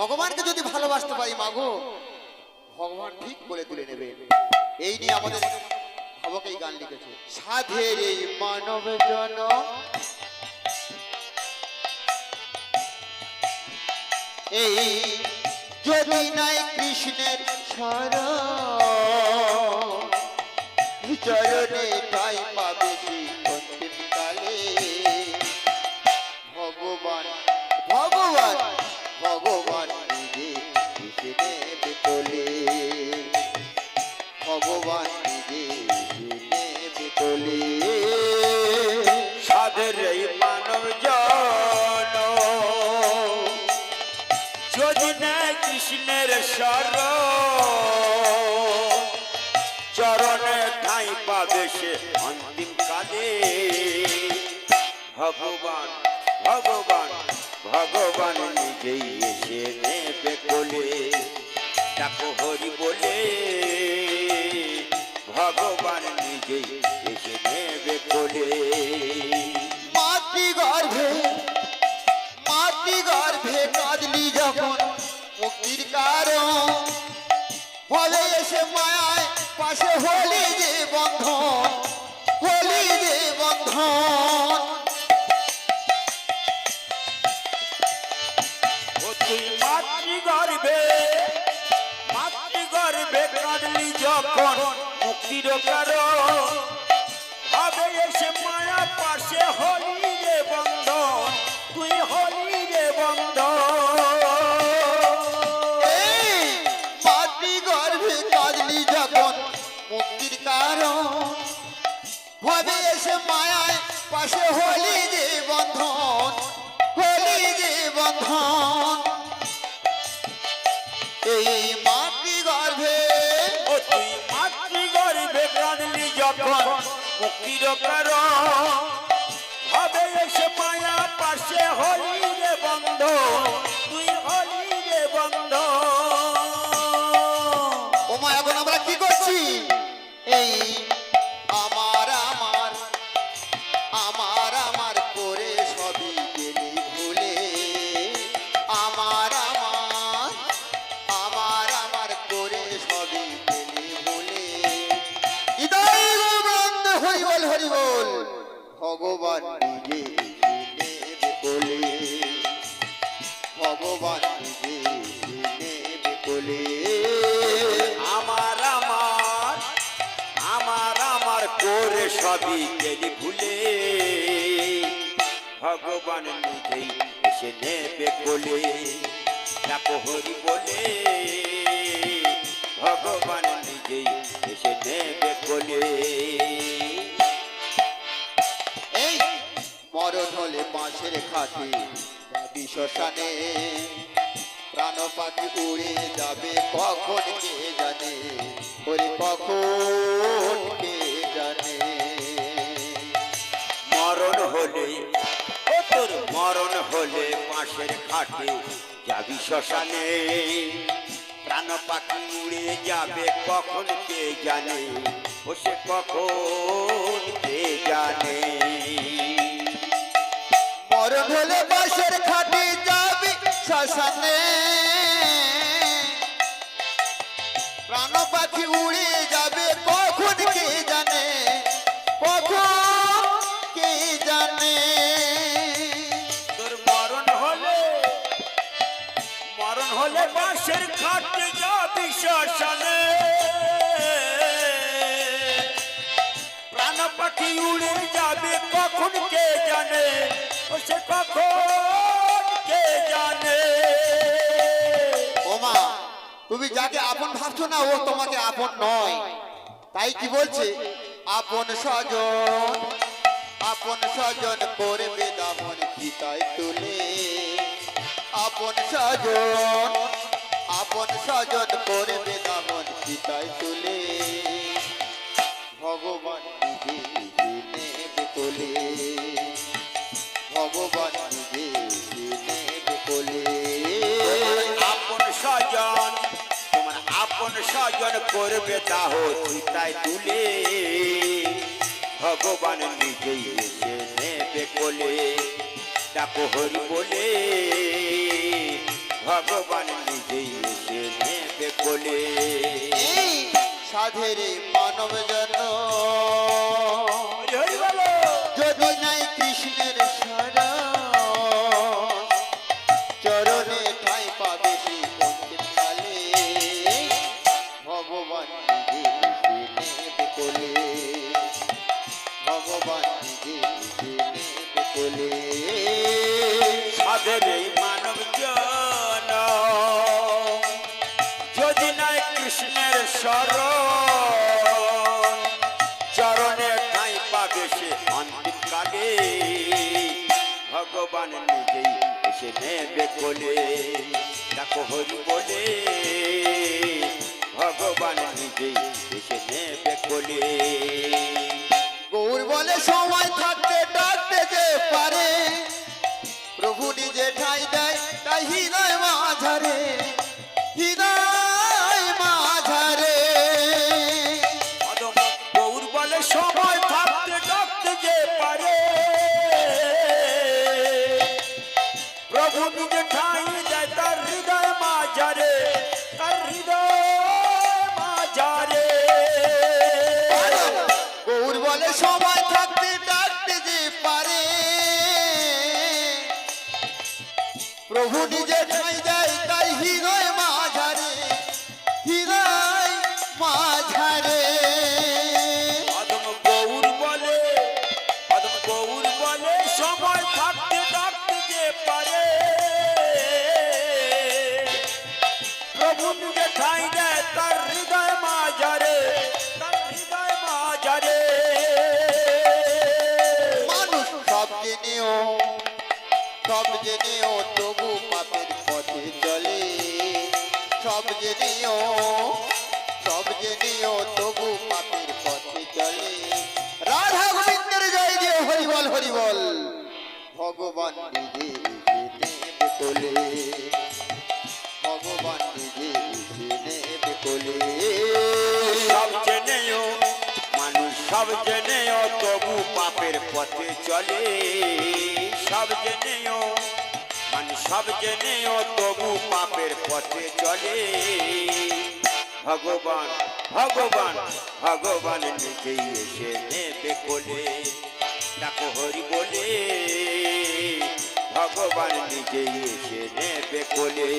ভগবানকে যদি ভালোবাসতে পারি মাগো ভগবান ঠিক করে তুলে নেবে। এই নিয়ে আমাদের ভবকে এই গান লিখেছে। সাধের এই মানব জন। এই যদি নাই কৃষ্ণের সর চরণে ঠাই যদি না কৃষ্ণের সর চরণে ঠাই পাবে সে অন্তিম কালে। ভগবান ভগবান ভগবান নিজেই এসে নেবে কোলে। ডাকো হরি বলে, ভগবান নিজেই এসে নেবে কোলে। মাতৃগর্ভে মাতৃগর্ভে কাঁদলি মুক্তির কারণ এসে মায়ায় পাশে হলি যে বন্ধন, হলি যে বন্ধন। মাতৃগর্ভে মাতৃগর্ভে কাঁদলি যখন মুক্তির কারণ। হবে এসে মায়া পাশে হলি এসে মায়ায় পাশে হলি যে বন্ধন। সবই ভুলে, ভগবান নিজেই এসে নেবে ডাকো হরি বলে, ভগবান নিজেই এসে নেবে কোলে। এই মরণ হলে বাঁশের খাটে যাবি শ্মশানে প্রাণ পাখি উড়ে যাবে কখন কে জানে? ওরে কখন কে মরণ হলে, ও তোর মরণ হলে পাশের খাটে যাবি শ্মশানে। প্রাণ পাখি উড়ে যাবে কখন কে জানে, ও সে কখন কে জানে। মরণ হলে বাঁশের খাটে যাবি শ্মশানে। প্রাণ পাখি উড়ে যাবে জানে। তোর মরণ হলে মরণ হলে বাঁশের খাটে যাবি শ্মশানে। প্রাণ পাখি উড়ে যাবে কখন কে জানে? ও সে কখন কে জানে? ওমা তুমি যাকে আপন ভাবছ না ও তোমাকে আপন নয়। তাই কি বলছে? আপন স্বজন আপন স্বজন করবে দামন চিতায় তুলে। আপন স্বজন আপন স্বজন করবে দামন চিতায় তুলে। ভগবান নিজে নেবে তোলে ভগবান নিজে নেবে তোলে আপন স্বজন, তোমার আপন স্বজন করবে তাহ চিতায় তুলে। ভগবান নিজেই নেবে ডাকো হরি বলে। ভগবান নিজেই এসে এই সাধের মানব জন শরণ চরণে ঠাই পাবে সে অন্তিমকালে ভগবান নিজেই এসে নেবে কোলে। ডাকো হরি বলে, ভগবান নিজেই এসে নেবে কোলে। গৌর বলে, সময় থাকতে ডাকতে যে পারে। প্রভু নিজে ঠাই দেয়, তাই হৃদয় মাঝারে। মাঝারে গৌর বলে সময় সব জেনেও তবু পাপের পথে চলে। সব জেনেও মানুষ সব জেনেও তবু পাপের পথে চলে। ভগবান ভগবান ভগবান নিজেই এসে নেবে কোলে। ডাকো হরি বলে, ভগবান নিজেই এসে নেবে কোলে।